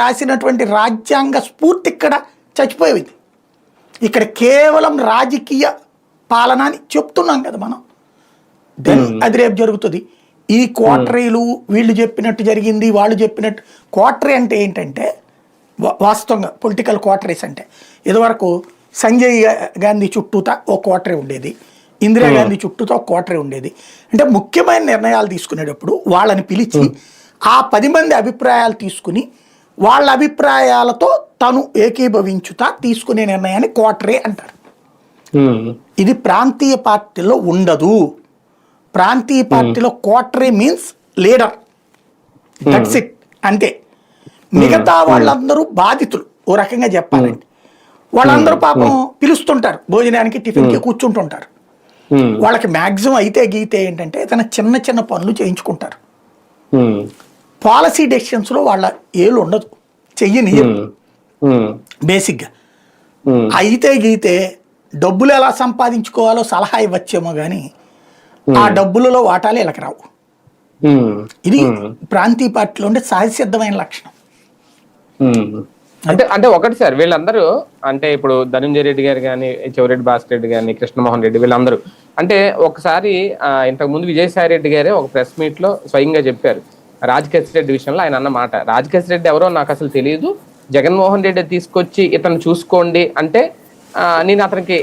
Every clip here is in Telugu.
రాసినటువంటి రాజ్యాంగ స్ఫూర్తి ఇక్కడ చచ్చిపోయేది. ఇక్కడ కేవలం రాజకీయ పాలన అని చెప్తున్నాం కదా మనం. దెన్ అది రేపు జరుగుతుంది. ఈ క్వార్టరీలు వీళ్ళు చెప్పినట్టు జరిగింది వాళ్ళు చెప్పినట్టు. క్వార్టరీ అంటే ఏంటంటే వాస్తవంగా పొలిటికల్ క్వార్టరీస్ అంటే. ఇదివరకు సంజయ్ గాంధీ చుట్టూతా ఓ క్వార్టరీ ఉండేది. ఇందిరాగాంధీ చుట్టూతా ఒక క్వార్టరీ ఉండేది. అంటే ముఖ్యమైన నిర్ణయాలు తీసుకునేటప్పుడు వాళ్ళని పిలిచి ఆ పది మంది అభిప్రాయాలు తీసుకుని వాళ్ళ అభిప్రాయాలతో తను ఏకీభవించుతా తీసుకునే నిర్ణయాన్ని క్వార్టరీ అంటారు. ఇది ప్రాంతీయ పార్టీలో ఉండదు. ప్రాంతీయ పార్టీలో క్వార్టరీ మీన్స్ లీడర్ దట్స్ ఇట్ అంతే. మిగతా వాళ్ళందరూ బాధితులు. ఓ రకంగా చెప్పాలంటే. వాళ్ళందరూ పాపం పిలుస్తుంటారు. భోజనానికి టిఫిన్కి కూర్చుంటుంటారు. వాళ్ళకి మ్యాక్సిమం అయితే గీతే ఏంటంటే ఏదైనా చిన్న చిన్న పనులు చేయించుకుంటారు. పాలసీ డెసిషన్స్లో వాళ్ళ ఏలు ఉండదు. చెయ్యని బేసిక్గా. అయితే గీతే డబ్బులు ఎలా సంపాదించుకోవాలో సలహా ఇవ్వచ్చేమో కానీ ఆ డబ్బులలో వాటాలు వీళ్ళకి రావు. ఇది ప్రాంతీయ పార్టీలో ఉండే సహజసిద్ధమైన లక్షణం. అంటే అంటే ఒకటి సార్ వీళ్ళందరూ అంటే ఇప్పుడు ధనంజయ రెడ్డి గారు కానీ చెవిరెడ్డి భాస్కర్ రెడ్డి గాని కృష్ణమోహన్ రెడ్డి వీళ్ళందరూ. అంటే ఒకసారి ఆ, ఇంతకు ముందు విజయసాయి రెడ్డి గారే ఒక ప్రెస్ మీట్లో స్వయంగా చెప్పారు. రాజకేశ్ రెడ్డి విషయంలో ఆయన అన్న మాట. రాజకేశ్ రెడ్డి ఎవరో నాకు అసలు తెలియదు జగన్మోహన్ రెడ్డి తీసుకొచ్చి ఇతను చూసుకోండి అంటే నేను అతనికి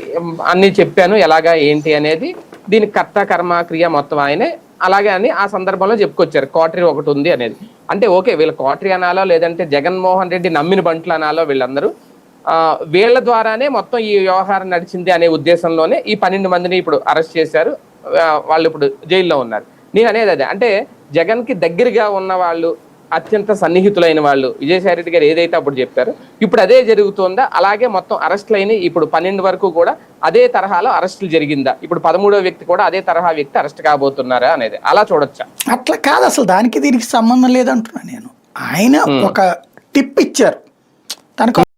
అన్ని చెప్పాను ఎలాగా ఏంటి అనేది. దీని కర్త కర్మ క్రియ మొత్తం ఆయనే. అలాగే అని ఆ సందర్భంలో చెప్పుకొచ్చారు. కోటరీ ఒకటి ఉంది అనేది. అంటే ఓకే వీళ్ళ కోటరీ అనాలో లేదంటే జగన్మోహన్ రెడ్డి నమ్మిన బంట్లు అనాలో వీళ్ళందరూ. వీళ్ళ ద్వారానే మొత్తం ఈ వ్యవహారం నడిచింది అనే ఉద్దేశంలోనే ఈ పన్నెండు మందిని ఇప్పుడు అరెస్ట్ చేశారు. వాళ్ళు ఇప్పుడు జైల్లో ఉన్నారు. నేను అనేది అదే. అంటే జగన్కి దగ్గరగా ఉన్న వాళ్ళు అత్యంత సన్నిహితులైన వాళ్ళు విజయసాయి రెడ్డి గారు ఏదైతే అప్పుడు చెప్పారు ఇప్పుడు అదే జరుగుతుందా? అలాగే మొత్తం అరెస్టులు అయినాయి. ఇప్పుడు పన్నెండు వరకు కూడా అదే తరహాలో అరెస్టులు జరిగిందా? ఇప్పుడు పదమూడో వ్యక్తి కూడా అదే తరహా వ్యక్తి అరెస్ట్ కాబోతున్నారా అనేది అలా చూడొచ్చా? అట్లా కాదు అసలు దానికి దీనికి సంబంధం లేదంటున్నా నేను. ఆయన ఒక టిప్ ఇచ్చారు. తనకు